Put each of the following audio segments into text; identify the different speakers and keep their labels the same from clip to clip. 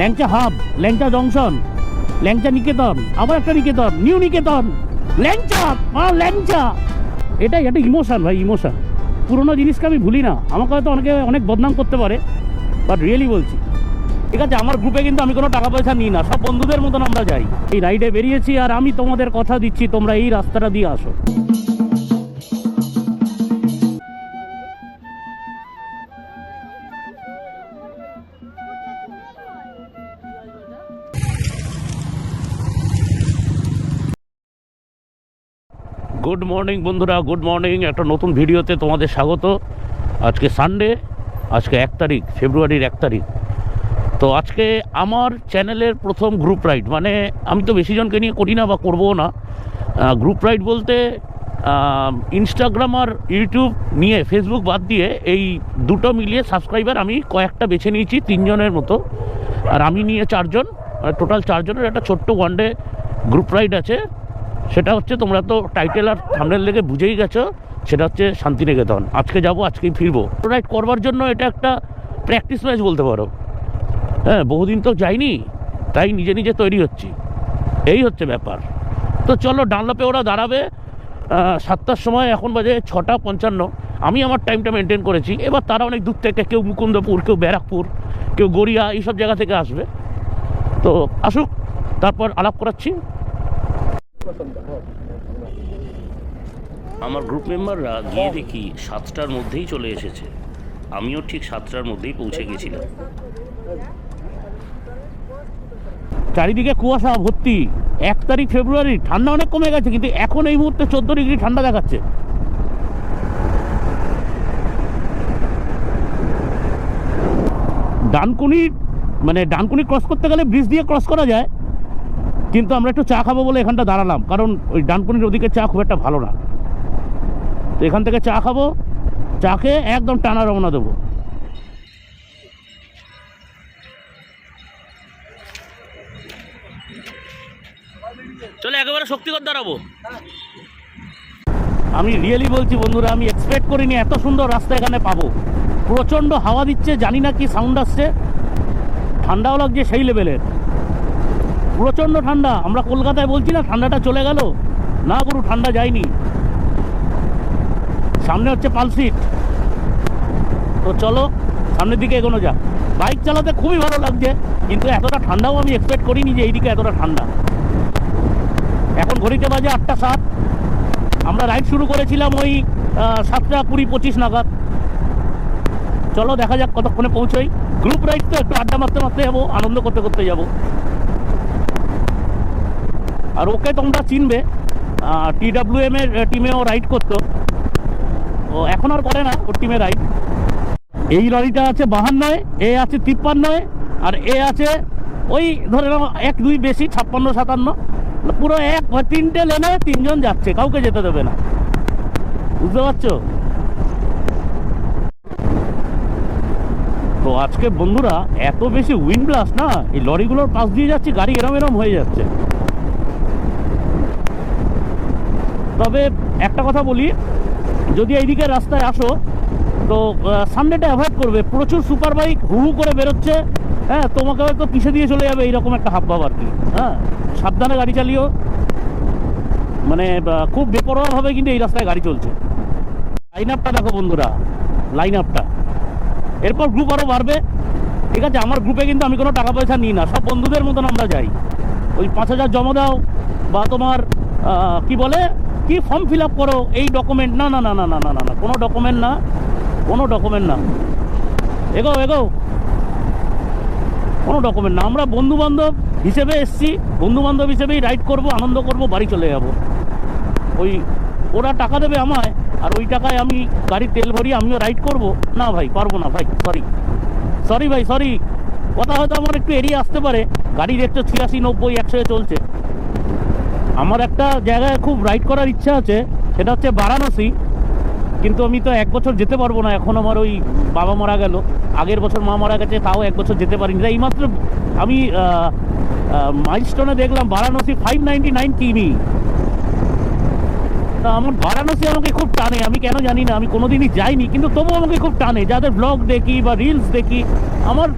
Speaker 1: ল্যাংচা hub, ল্যাংচা junction, ল্যাংচা নিকেতন, আবার একটা নিকেতন, new নিকেতন। ল্যাংচা, মা, ল্যাংচা। এটাই একটা ইমোশন ভাই, ইমোশন। পুরোনো জিনিসকে আমি ভুলি না। আমাকে হয়তো অনেকে অনেক বদনাম করতে পারে, বাট রিয়েলি বলছি। ঠিক আছে, আমার গ্রুপে কিন্তু আমি কোনো টাকা পয়সা নিই না, সব বন্ধুদের মতন আমরা যাই। এই রাইডে বেরিয়েছি আর আমি তোমাদের কথা দিচ্ছি, তোমরা এই রাস্তাটা দিয়ে আসো। গুড মর্নিং বন্ধুরা, গুড মর্নিং। একটা নতুন ভিডিওতে তোমাদের স্বাগত। আজকে সানডে আজকে এক তারিখ ফেব্রুয়ারির এক তারিখ। তো আজকে আমার চ্যানেলের প্রথম গ্রুপ রাইড মানে আমি তো বেশি জনকে নিয়ে করি না বা করব না। গ্রুপ রাইড বলতে ইনস্টাগ্রাম আর ইউটিউব নিয়ে ফেসবুক বাদ দিয়ে এই দুটো মিলিয়ে সাবস্ক্রাইবার আমি কয়েকটা বেছে নিয়েছি, তিনজনের মতো। আর আমি নিয়ে চারজন টোটাল চারজনের একটা ছোট্ট ওয়ানডে গ্রুপ রাইড আছে। সেটা হচ্ছে তোমরা তো টাইটেল আর থামনেল লেগে বুঝেই গেছো, সেটা হচ্ছে শান্তিনিকেতন। আজকে যাব, আজকেই ফিরবো। রাইড করবার জন্য এটা একটা প্র্যাকটিস ম্যাচ বলতে পারো। হ্যাঁ বহুদিন তো যাইনি, তাই নিজে নিজে তৈরি হচ্ছি। এই হচ্ছে ব্যাপার। তো চলো, ডানলাপে ওরা দাঁড়াবে। সাতটার সময় এখন বাজে ছটা পঞ্চান্ন। আমি আমার টাইমটা মেনটেন করেছি। এবার তারা অনেক দূর থেকে কেউ মুকুন্দপুর, কেউ ব্যারাকপুর, কেউ গড়িয়া, এইসব জায়গা থেকে আসবে। তো আসুক, তারপর আলাপ করাচ্ছি। আমার গ্রুপ মেম্বাররা গিয়ে দেখি সাতটার মধ্যেই চলে এসেছে। আমিও ঠিক সাতটার মধ্যেই পৌঁছে গেছিলাম। চারিদিকে কুয়াশা, ভর্তি। এক তারিখ ফেব্রুয়ারি, ঠান্ডা অনেক কমে গেছে, কিন্তু এখন এই মুহূর্তে চোদ্দ ডিগ্রি ঠান্ডা দেখাচ্ছে। ডানকুনি মানে ডানকুনি ক্রস করতে গেলে ব্রিজ দিয়ে ক্রস করা যায়। কিন্তু আমরা একটু চা খাব বলে এখানটা দাঁড়ালাম, কারণ ওই ডানকুনির ওদিকে চা খুব একটা ভালো না। তো এখান থেকে চা খাব, চা খেয়ে একদম টানা রওনা দেবো। চলে একেবারে শক্তিগত দাঁড়াবো। আমি রিয়েলি বলছি বন্ধুরা, আমি এক্সপেক্ট করিনি এত সুন্দর রাস্তা এখানে পাবো। প্রচণ্ড হাওয়া দিচ্ছে, জানি না কি সাউন্ড আসছে। ঠান্ডাও লাগছে সেই লেভেলের প্রচণ্ড ঠান্ডা। আমরা কলকাতায় বলছি না, ঠান্ডাটা চলে গেল। না গুরু ঠান্ডা যায়নি। সামনে হচ্ছে পালসিট তো চলো, সামনের দিকে এগোনো যাক। বাইক চালাতে খুবই ভালো লাগছে, কিন্তু এতটা ঠান্ডাও আমি এক্সপেক্ট করিনি যে এইদিকে এতটা ঠান্ডা। এখন ঘড়িতে বাজে আটটা সাত। আমরা রাইড শুরু করেছিলাম ওই সাতটা কুড়ি পঁচিশ নাগাদ। চলো, দেখা যাক কতক্ষণে পৌঁছোই। গ্রুপ রাইড তো একটু আড্ডা মারতে মারতে যাব, আনন্দ করতে করতে যাব। আর ওকে তোমরা চিনবে। টি ডাব্লিউ এম এর টিমে ও রাইড করতো। ও এখন আর করে না, ওর টিমে রাইড এই লরিটা আছে বাহান্নয়, এ আছে তিপ্পান্নয়, আর এ আছে ওই, ধরে নাও, এক, দুই বেশি, ছাপ্পান্ন, সাতান্ন। পুরো এক তিনটে লেনে তিনজন যাচ্ছে, কাউকে যেতে দেবে না। বুঝতে পারছ? তো আজকে বন্ধুরা, এত বেশি উইন্ড ব্লাস্ট না, এই লরিগুলোর পাশ দিয়ে যাচ্ছে, গাড়ি এরম এরম হয়ে যাচ্ছে। তবে একটা কথা বলি, যদি এইদিকে রাস্তায় আসো, তো সামনেটা অ্যাভয়েড করবে। প্রচুর সুপার বাইক হু হু করে বেরোচ্ছে হ্যাঁ তোমাকে হয়তো পিছে দিয়ে চলে যাবে এইরকম একটা হাব ভাব আর কি হ্যাঁ। সাবধানে গাড়ি চালিও। মানে খুব বেপরোয়াভাবে কিন্তু এই রাস্তায় গাড়ি চলছে। লাইন আপটা দেখো বন্ধুরা লাইন আপটা এরপর গ্রুপ আরও বাড়বে। ঠিক আছে, আমার গ্রুপে কিন্তু আমি কোনো টাকা পয়সা নিই না, সব বন্ধুদের মতন আমরা যাই। ওই পাঁচ হাজার জমা দাও, বা তোমার কি বলে কি ফর্ম ফিল আপ করো? এই ডকুমেন্ট না না না না না না না না, কোনো ডকুমেন্ট না, কোনো ডকুমেন্ট না। এগো এগো। কোনো ডকুমেন্ট না। আমরা বন্ধু বান্ধব হিসেবে এসছি বন্ধু বান্ধব হিসেবেই রাইড করব, আনন্দ করব, বাড়ি চলে যাব। ওই, ওরা টাকা দেবে আমায়, আর ওই টাকায় আমি গাড়ির তেল ভরি আমিও রাইড করব। না ভাই, পারব না ভাই সরি সরি ভাই সরি কথা হয়তো আমার একটু এড়িয়ে আসতে পারে। গাড়ির একশো ছিয়াশি, নব্বই একশোয় চলছে। আমার একটা জায়গায় খুব রাইড করার ইচ্ছা আছে, সেটা হচ্ছে বারাণসী। কিন্তু আমি তো এক বছর যেতে পারব না, এখন আমার ওই বাবা মারা গেল। আগের বছর মা মারা গেছে, তাও এক বছর যেতে পারিনি। তাই এইমাত্র আমি মাইলস্টোনে দেখলাম বারাণসী ফাইভ নাইনটি নাইন কিমি তা আমার বারাণসী আমাকে খুব টানে, আমি কেন জানি না, আমি কোনোদিনই যাইনি, কিন্তু তবুও আমাকে খুব টানে। যাদের ব্লগ দেখি বা রিলস দেখি, আমার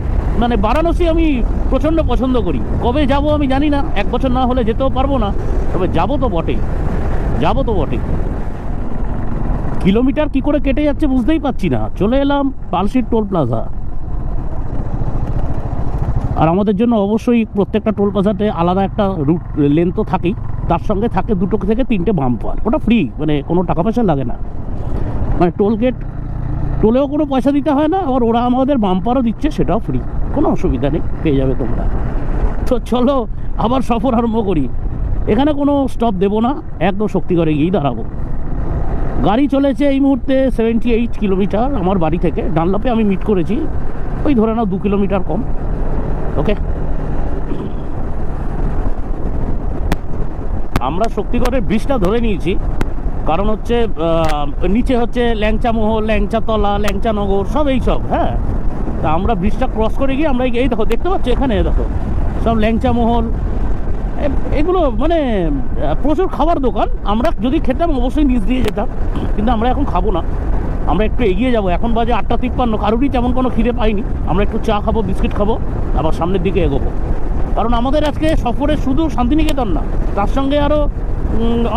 Speaker 1: মানে বারাণসী আমি প্রচণ্ড পছন্দ করি। কবে যাব আমি জানি না, এক বছর না হলে যেতেও পারব না, তবে যাব তো বটেই যাব তো বটেই কিলোমিটার কি করে কেটে যাচ্ছে বুঝতেই পারছি না। চলে এলাম পালসির টোল প্লাজা। আর আমাদের জন্য অবশ্যই প্রত্যেকটা টোল প্লাজাতে আলাদা একটা রুট লেন তো থাকেই। তার সঙ্গে থাকে দুটো থেকে তিনটে বাম্পার। ওটা ফ্রি মানে কোনো টাকা পয়সা লাগে না। মানে টোল গেট, টোলেও কোনো পয়সা দিতে হয় না, আবার ওরা আমাদের বাম্পারও দিচ্ছে, সেটাও ফ্রি। কোনো অসুবিধা নেই, পেয়ে যাবে তোমরা। তো চলো, আবার সফর আরম্ভ করি। এখানে কোনো স্টপ দেবো না, একদম শক্তিগড়ে গিয়েই দাঁড়াবো। গাড়ি চলেছে এই মুহূর্তে সেভেন্টি এইট কিলোমিটার আমার বাড়ি থেকে। ডানলাপে আমি মিট করেছি, ওই ধরে নাও দু কিলোমিটার কম। ওকে আমরা শক্তিগড়ের ব্রিজটা ধরে নিয়েছি। কারণ হচ্ছে নিচে হচ্ছে ল্যাংচা মহল, ল্যাংচা তলা, ল্যাংচা নগর, সব এই সব হ্যাঁ? তা আমরা ব্রিজটা ক্রস করে গিয়ে আমরা এই দেখো, দেখতে পাচ্ছ এখানে দেখো, সব ল্যাংচা মহল। এগুলো মানে প্রচুর খাবার দোকান। আমরা যদি খেতাম অবশ্যই নিচ দিয়ে যেতাম, কিন্তু আমরা এখন খাব না। আমরা একটু এগিয়ে যাব। এখন বাজে আটটা তিপ্পান্ন। কারোরই তেমন কোনো খিদে পাইনি। আমরা একটু চা খাব, বিস্কিট খাব, আবার সামনের দিকে এগোবো। কারণ আমাদের আজকে সফরে শুধু শান্তিনিকেতন না, তার সঙ্গে আরও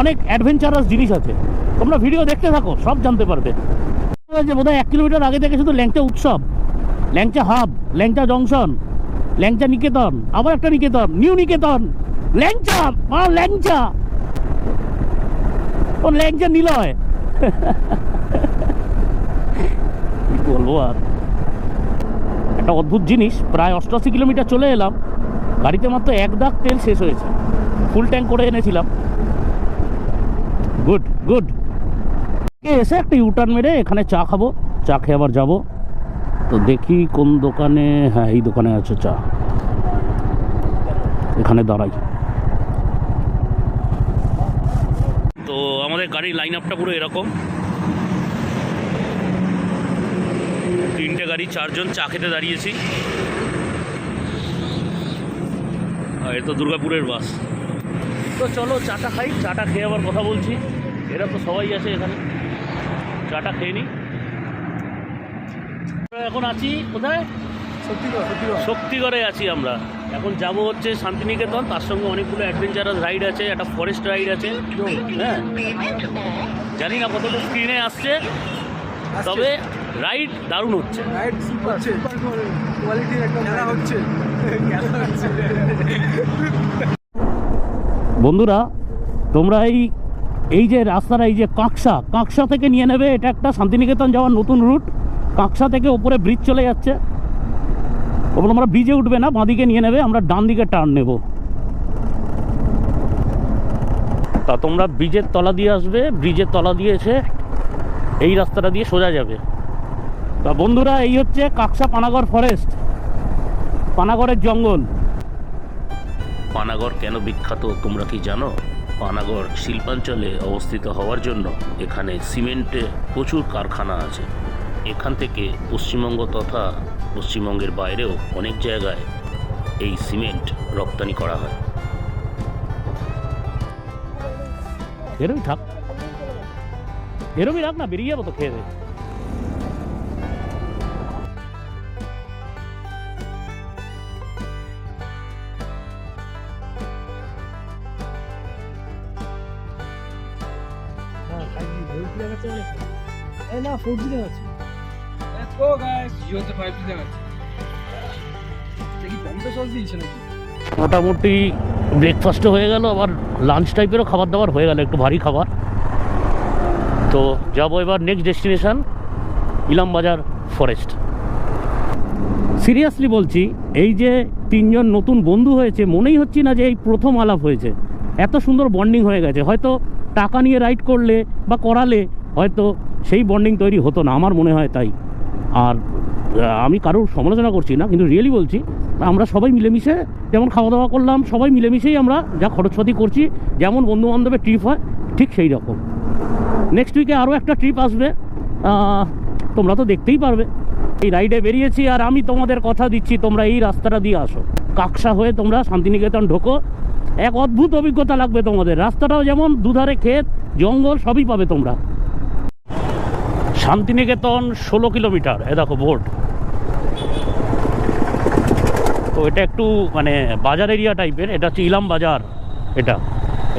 Speaker 1: অনেক অ্যাডভেঞ্চারাস জিনিস আছে। তোমরা ভিডিও দেখতে থাকো, সব জানতে পারবে। যে বোধহয় এক কিলোমিটার আগে থেকে শুধু ল্যাংচা উৎসব। ল্যাংচা হাব, ল্যাংচা জংশন, ল্যাংচা নিকেতন, আবার একটা নিকেতন, নিউ নিকেতন, ল্যাংচা, মা ল্যাংচা। ও ল্যাংচা নিলয়। কি বলব আর? একটা অদ্ভুত জিনিস, প্রায় অষ্টআশি কিলোমিটার চলে এলাম, গাড়িতে মাত্র এক দাগ তেল শেষ হয়েছে ফুল ট্যাঙ্ক করে এনেছিলাম। গুড গুড এসে একটা ইউটার্ন মেরে এখানে চা খাব, চা খেয়ে আবার যাব। তো দেখি কোন দোকানে হ্যাঁ এই দোকানে আছে চা। এখানে দাঁড়াই। তো আমাদের গাড়ির লাইন আপটা পুরো এরকম। তিনটে গাড়ি, চারজন চা খেতে দাঁড়িয়েছি। আর এ তো দুর্গাপুরের বাস। তো চলো, চাটা খাই, চাটা খেয়ে আবার কথা বলছি। এরা তো সবাই আছে এখানে। চাটা খেয়ে নিই এখন আছি কোথায়? শক্তিগড়ে আছি আমরা। এখন যাব হচ্ছে শান্তিনিকেতন তার সঙ্গে অনেকগুলো অ্যাডভেঞ্চারাস রাইড আছে একটা ফরেস্ট রাইড আছে। হ্যাঁ। জানি না কতটা স্ক্রিনে আসছে তবে রাইড দারুণ হচ্ছে।
Speaker 2: কোয়ালিটির একটা খেলা হচ্ছে
Speaker 1: বন্ধুরা তোমরা এই এই যে রাস্তাটা এই যে কাঁকসা কাঁকসা থেকে নিয়ে নেবে এটা একটা শান্তিনিকেতন যাওয়ার নতুন রুট কাঁকসা থেকে ওপরে ব্রিজ চলে যাচ্ছে। ওগুলো আমরা ব্রিজে উঠবে না, বাঁদিকে নিয়ে নেবে, আমরা ডান দিকে টার্ন নেব। তা তোমরা ব্রিজের তলা দিয়ে আসবে ব্রিজের তলা দিয়ে এসে এই রাস্তাটা দিয়ে সোজা যাবে। তা বন্ধুরা, এই হচ্ছে কাকসা পানাগড় ফরেস্ট পানাগড়ের জঙ্গল। পানাগড় কেন বিখ্যাত, তোমরা কি জানো? পানাগড় শিল্পাঞ্চলে অবস্থিত হওয়ার জন্য এখানে সিমেন্টে প্রচুর কারখানা আছে। এখান থেকে পশ্চিমবঙ্গ তথা পশ্চিমবঙ্গের বাইরেও অনেক জায়গায় এই সিমেন্ট রপ্তানি করা হয়। এরমই থাক। এরমই রাখ না বেরিয়ে যাব তো খেয়ে
Speaker 2: এই না ফোর জি দেখাচ্ছে
Speaker 1: মোটামুটি ব্রেকফাস্টও হয়ে গেল, আবার লাঞ্চ টাইপেরও খাবার দাবার হয়ে গেল, একটু ভারী খাবার। তো যাব এবার next destination Ilambazar forest seriously বলছি, এই যে তিনজন নতুন বন্ধু হয়েছে, মনেই হচ্ছে না যে এই প্রথম আলাপ হয়েছে। এত সুন্দর বন্ডিং হয়ে গেছে, হয়তো টাকা নিয়ে রাইড করলে বা করালে হয়তো সেই বন্ডিং তৈরি হতো না, আমার মনে হয় তাই। আর আমি কারোর সমালোচনা করছি না, কিন্তু রিয়েলি বলছি, আমরা সবাই মিলেমিশে যেমন খাওয়া দাওয়া করলাম, সবাই মিলেমিশেই আমরা যা খরচপাতি করছি, যেমন বন্ধু বান্ধবের ট্রিপ হয়, ঠিক সেই রকম। নেক্সট উইকে আরও একটা ট্রিপ আসবে তোমরা তো দেখতেই পারবে। এই রাইডে বেরিয়েছি আর আমি তোমাদের কথা দিচ্ছি, তোমরা এই রাস্তাটা দিয়ে আসো। কাকসা হয়ে তোমরা শান্তিনিকেতন ঢোকো। এক অদ্ভুত অভিজ্ঞতা লাগবে তোমাদের। রাস্তাটাও যেমন দুধারে ক্ষেত, জঙ্গল, সবই পাবে তোমরা। শান্তিনিকেতন ষোলো কিলোমিটার। এ দেখো, বোর্ড। তো এটা একটু মানে বাজার এরিয়া টাইপের, এটা হচ্ছে ইলাম বাজার, এটা।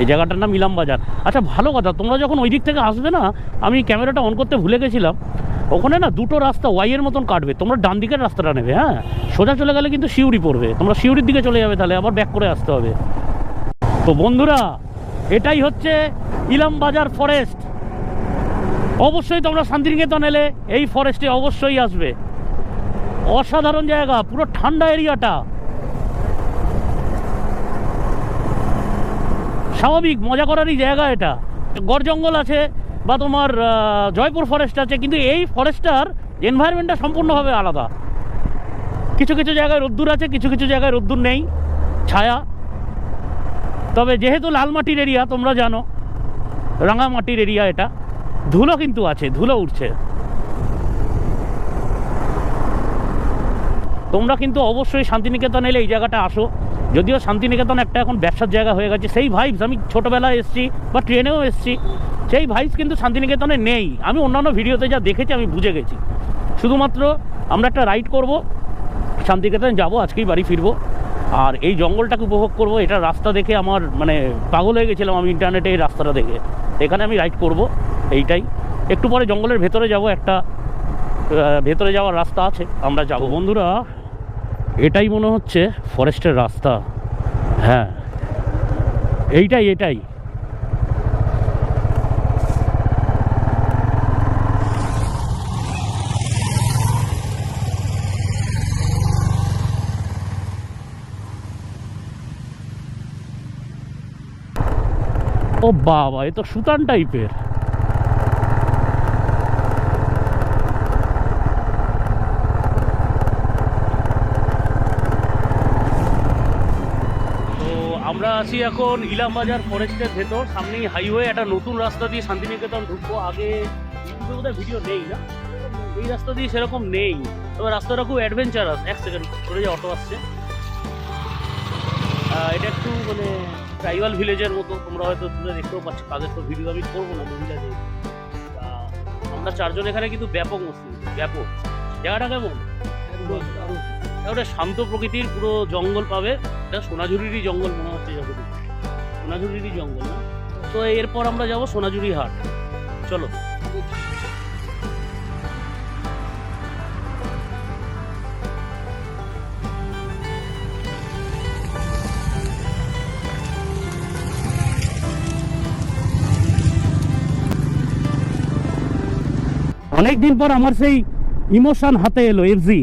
Speaker 1: এই জায়গাটার নাম ইলাম বাজার। আচ্ছা ভালো কথা, তোমরা যখন ওই দিক থেকে আসবে না, আমি ক্যামেরাটা অন করতে ভুলে গেছিলাম। ওখানে না দুটো রাস্তা ওয়াইয়ের মতন কাটবে, তোমরা ডান দিকের রাস্তাটা নেবে হ্যাঁ? সোজা চলে গেলে কিন্তু শিউরি পড়বে। তোমরা শিউরির দিকে চলে যাবে তাহলে, আবার ব্যাক করে আসতে হবে। তো বন্ধুরা, এটাই হচ্ছে ইলাম বাজার ফরেস্ট অবশ্যই তোমরা শান্তিনিকেতন এলে এই ফরেস্টে অবশ্যই আসবে। অসাধারণ জায়গা, পুরো ঠান্ডা এরিয়াটা। স্বাভাবিক, মজা করারই জায়গা এটা। গড় জঙ্গল আছে বা তোমার জয়পুর ফরেস্ট আছে, কিন্তু এই ফরেস্টটার এনভায়রনমেন্টটা সম্পূর্ণভাবে আলাদা। কিছু কিছু জায়গায় রোদ্দুর আছে, কিছু কিছু জায়গায় রোদ্দুর নেই, ছায়া। তবে যেহেতু লাল মাটির এরিয়া তোমরা জানো রাঙা মাটির এরিয়া এটা। ধুলো কিন্তু আছে, ধুলো উঠছে। তোমরা কিন্তু অবশ্যই শান্তিনিকেতন এলে এই জায়গাটা আসো। যদিও শান্তিনিকেতন একটা এখন ব্যবসার জায়গা হয়ে গেছে, সেই ভাইবস আমি ছোটোবেলায় এসেছি বা ট্রেনেও এসেছি। সেই ভাইবস কিন্তু শান্তিনিকেতনে নেই। আমি অন্যান্য ভিডিওতে যা দেখেছি আমি বুঝে গেছি। শুধুমাত্র আমরা একটা রাইড করব, শান্তিনিকেতন যাব, আজকেই বাড়ি ফিরবো। আর এই জঙ্গলটাকে উপভোগ করব, এটা রাস্তা দেখে আমার মানে পাগল হয়ে গেছিলাম আমি ইন্টারনেটে এই রাস্তাটা দেখে। এখানে আমি রাইড করব। এইটাই। একটু পরে জঙ্গলের ভেতরে যাব, একটা ভেতরে যাওয়ার রাস্তা আছে, আমরা যাব। বন্ধুরা, এটাই মনে হচ্ছে ফরেস্টের রাস্তা। হ্যাঁ এইটাই, এটাই। ও বাবা, এ তো সুতান টাইপের তো আমরা আছি এখন ইলামবাজার ফরেস্টের ভেতর। সামনেই হাইওয়ে একটা নতুন রাস্তা দিয়ে শান্তিনিকেতন ঢুকবো। আগে বোধহয় ভিডিও নেই না। এই রাস্তা দিয়ে সেরকম নেই। তবে রাস্তাটা খুব অ্যাডভেঞ্চারাস এক সেকেন্ড যে অটো আসছে। এটা একটু মানে ট্রাইবাল ভিলেজের মতো। তোমরা হয়তো দূরে দেখতেও পাচ্ছ তাদের তো ভিডিও আমি করব না মহিলা। তা আমরা চারজন এখানে কিন্তু ব্যাপক মুসলিম, ব্যাপক। জায়গাটা কেমন? ওটা শান্ত প্রকৃতির পুরো জঙ্গল পাবে। এটা সোনাঝুরিরই জঙ্গল মনে হচ্ছে যতটুকু সোনাঝুরিরই জঙ্গল, না? তো এরপর আমরা যাব সোনাঝুরি হাট। চলো। অনেকদিন পর আমার সেই ইমোশন হাতে এলো, এফজি।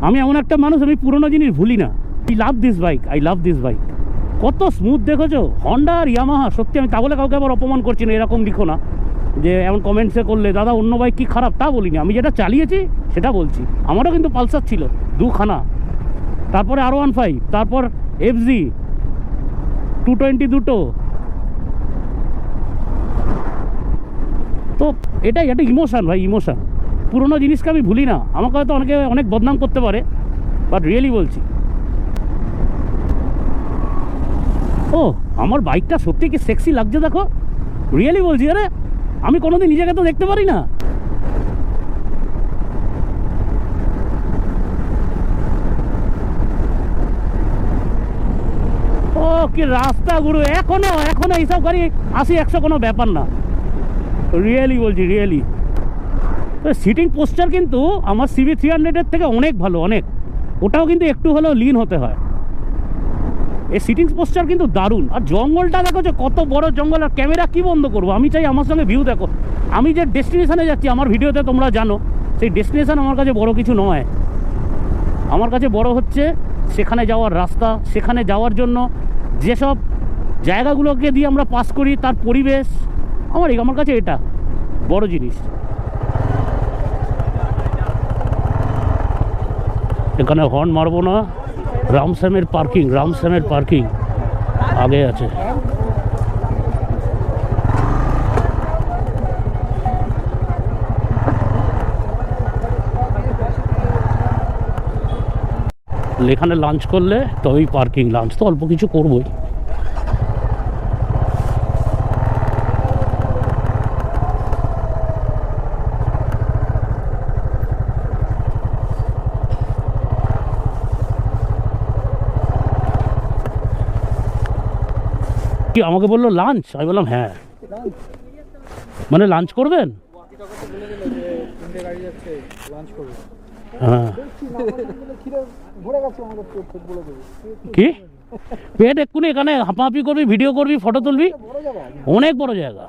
Speaker 1: আমি এমন একটা মানুষ, আমি পুরোনো জিনিস ভুলি না। I love this bike I love this bike কত স্মুথ দেখেছ? হন্ডা আর ইয়ামাহা সত্যি আমি তা বলে কাউকে আবার অপমান করছি না, এরকম লিখো না। যে এমন কমেন্টসে করলে, দাদা, অন্য বাইক কি খারাপ? তা বলিনি। আমি যেটা চালিয়েছি, সেটা বলছি। আমারও কিন্তু পালসার ছিল, দুখানা। তারপরে আর ওয়ান ফাইভ তারপর এফজি টু টোয়েন্টি দুটো। তো এটাই একটা ইমোশান ভাই ইমোশন পুরোনো জিনিসকে আমি ভুলি না। আমাকে হয়তো অনেকে অনেক বদনাম করতে পারে বাট রিয়েলি বলছি। ও, আমার বাইকটা সত্যি কি সেক্সি লাগছে দেখো? রিয়েলি বলছি, আরে, আমি কোনোদিন নিজেকে তো দেখতে পারি না। ও, কি রাস্তা গুরু, এখনও এখনও এইসব গাড়ি আশি একশো কোনো ব্যাপার না। রিয়েলি বলছি রিয়েলি সিটিং পোস্টার কিন্তু আমার সিবি থ্রি হান্ড্রেডের থেকে অনেক ভালো, অনেক। ওটাও কিন্তু একটু হলেও লিন হতে হয়। এই সিটিং পোস্টার কিন্তু দারুণ। আর জঙ্গলটা দেখো যে কত বড় জঙ্গল, আর ক্যামেরা কি বন্ধ করব? আমি চাই আমার সঙ্গে ভিউ দেখো। আমি যে ডেস্টিনেশানে যাচ্ছি, আমার ভিডিওতে তোমরা জানো, সেই ডেস্টিনেশান আমার কাছে বড় কিছু নয়। আমার কাছে বড় হচ্ছে সেখানে যাওয়ার রাস্তা, সেখানে যাওয়ার জন্য যেসব জায়গাগুলোকে দিয়ে আমরা পাস করি, তার পরিবেশ। আমার আমার কাছে এটা বড় জিনিস। এখানে হর্ন মারবো না। রামস্যামের পার্কিং রামস্যামের পার্কিং আগে আছে। এখানে লাঞ্চ করলে তবেই পার্কিং লাঞ্চ তো অল্প কিছু করবোই। কি আমাকে বলল লাঞ্চ আমি বললাম হ্যাঁ। মানে লাঞ্চ করবেন? হ্যাঁ। কি? পেট এক্ষুনি এখানে হাঁপাহাঁপি করবি ভিডিও করবি ফটো তুলবি? অনেক বড় জায়গা।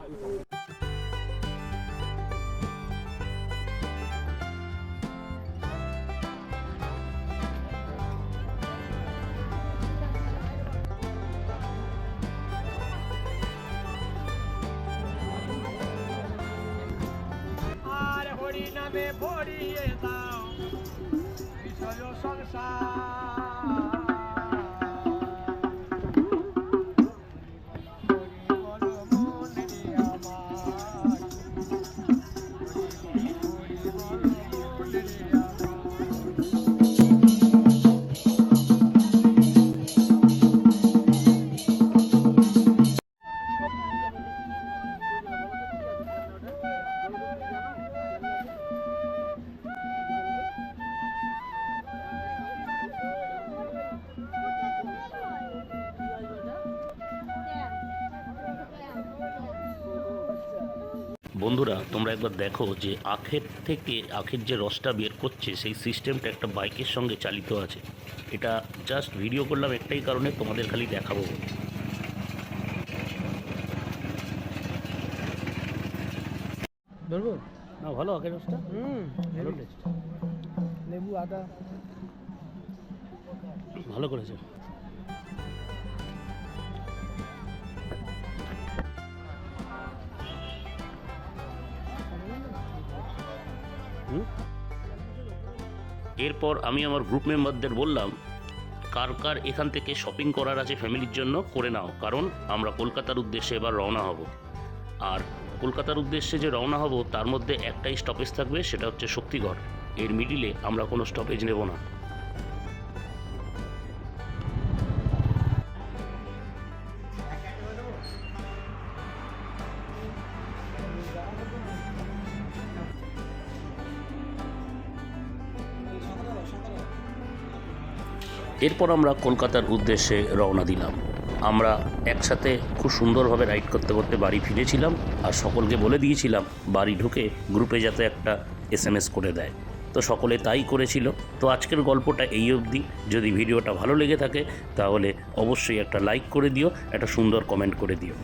Speaker 1: তোমরা একবার দেখো যে আখের থেকে আখের যে রসটা বের করছে সেই সিস্টেমটা একটা বাইকের সঙ্গে চালিত আছে। এটা জাস্ট ভিডিও করলাম একটাই কারণে তোমাদের খালি দেখাবো।
Speaker 2: ধরবো?
Speaker 1: না ভালো আখের রসটা?
Speaker 2: হুম লেবু আদা।
Speaker 1: ভালো করেছে। এরপর আমি আমার গ্রুপ মেম্বারদের বললাম, কার কার এখান থেকে শপিং করার আছে ফ্যামিলির জন্য করে নাও, কারণ আমরা কলকাতার উদ্দেশ্যে এবার রওনা হব। আর কলকাতার উদ্দেশ্যে যে রওনা হব, তার মধ্যে একটাই স্টপেজ থাকবে, সেটা হচ্ছে শক্তিগড়। এর মিডিলে আমরা কোনো স্টপেজ নেব না। এরপর আমরা কলকাতার উদ্দেশ্যে রওনা দিলাম। আমরা একসাথে খুব সুন্দরভাবে রাইড করতে করতে বাড়ি ফিরেছিলাম আর সকলকে বলে দিয়েছিলাম, বাড়ি ঢুকে গ্রুপে যাতে একটা এস এম এস করে দেয়। তো সকলে তাই করেছিল। তো আজকের গল্পটা এই অবধি। যদি ভিডিওটা ভালো লেগে থাকে, তাহলে অবশ্যই একটা লাইক করে দিও, একটা সুন্দর কমেন্ট করে দিও।